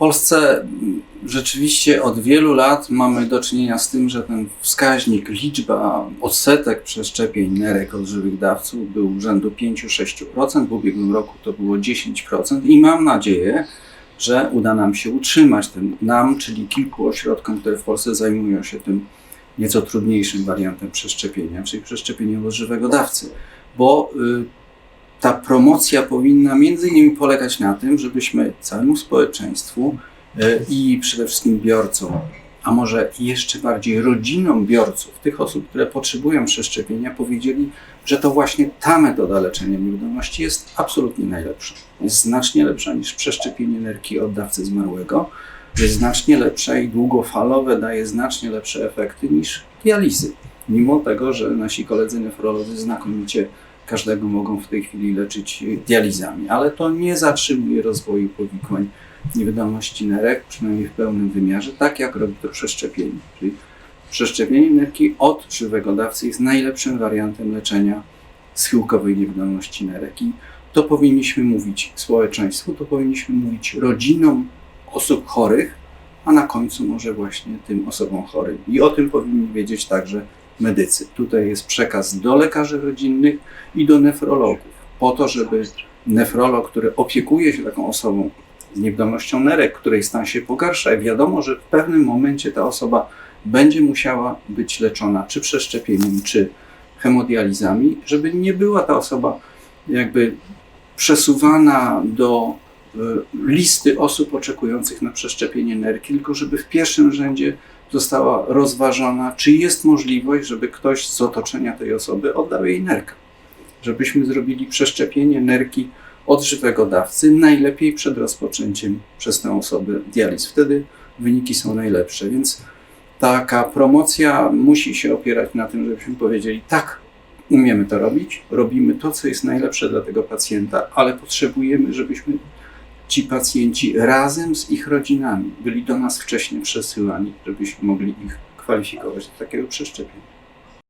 Polsce rzeczywiście od wielu lat mamy do czynienia z tym, że ten wskaźnik, liczba odsetek przeszczepień nerek od żywych dawców był rzędu 5-6%. W ubiegłym roku to było 10% i mam nadzieję, że uda nam się utrzymać ten nam, czyli kilku ośrodkom, które w Polsce zajmują się tym nieco trudniejszym wariantem przeszczepienia, czyli przeszczepieniem od żywego dawcy. Bo y, ta promocja powinna między innymi polegać na tym, żebyśmy całemu społeczeństwu y, i przede wszystkim biorcom, a może jeszcze bardziej rodzinom biorców, tych osób, które potrzebują przeszczepienia, powiedzieli, że to właśnie ta metoda leczenia niewydolności jest absolutnie najlepsza. Jest znacznie lepsza niż przeszczepienie nerki od dawcy zmarłego. Jest znacznie lepsza i długofalowe daje znacznie lepsze efekty niż dializy. Mimo tego, że nasi koledzy nefrolodzy znakomicie każdego mogą w tej chwili leczyć dializami, ale to nie zatrzymuje rozwoju powikłań niewydolności nerek, przynajmniej w pełnym wymiarze, tak jak robi to przeszczepienie. Czyli przeszczepienie nerki od żywego dawcy jest najlepszym wariantem leczenia schyłkowej niewydolności nerek. I to powinniśmy mówić społeczeństwu, to powinniśmy mówić rodzinom osób chorych, a na końcu może właśnie tym osobom chorym. I o tym powinni wiedzieć także medycy. Tutaj jest przekaz do lekarzy rodzinnych i do nefrologów, po to, żeby nefrolog, który opiekuje się taką osobą z niewydolnością nerek, której stan się pogarsza, i wiadomo, że w pewnym momencie ta osoba będzie musiała być leczona czy przeszczepieniem, czy hemodializami, żeby nie była ta osoba jakby przesuwana do y, listy osób oczekujących na przeszczepienie nerki, tylko żeby w pierwszym rzędzie została rozważona, czy jest możliwość, żeby ktoś z otoczenia tej osoby oddał jej nerkę. Żebyśmy zrobili przeszczepienie nerki od żywego dawcy, najlepiej przed rozpoczęciem przez tę osobę dializ. Wtedy wyniki są najlepsze, więc taka promocja musi się opierać na tym, żebyśmy powiedzieli tak, umiemy to robić, robimy to, co jest najlepsze dla tego pacjenta, ale potrzebujemy, żebyśmy ci pacjenci razem z ich rodzinami byli do nas wcześniej przesyłani, żebyśmy mogli ich kwalifikować do takiego przeszczepienia.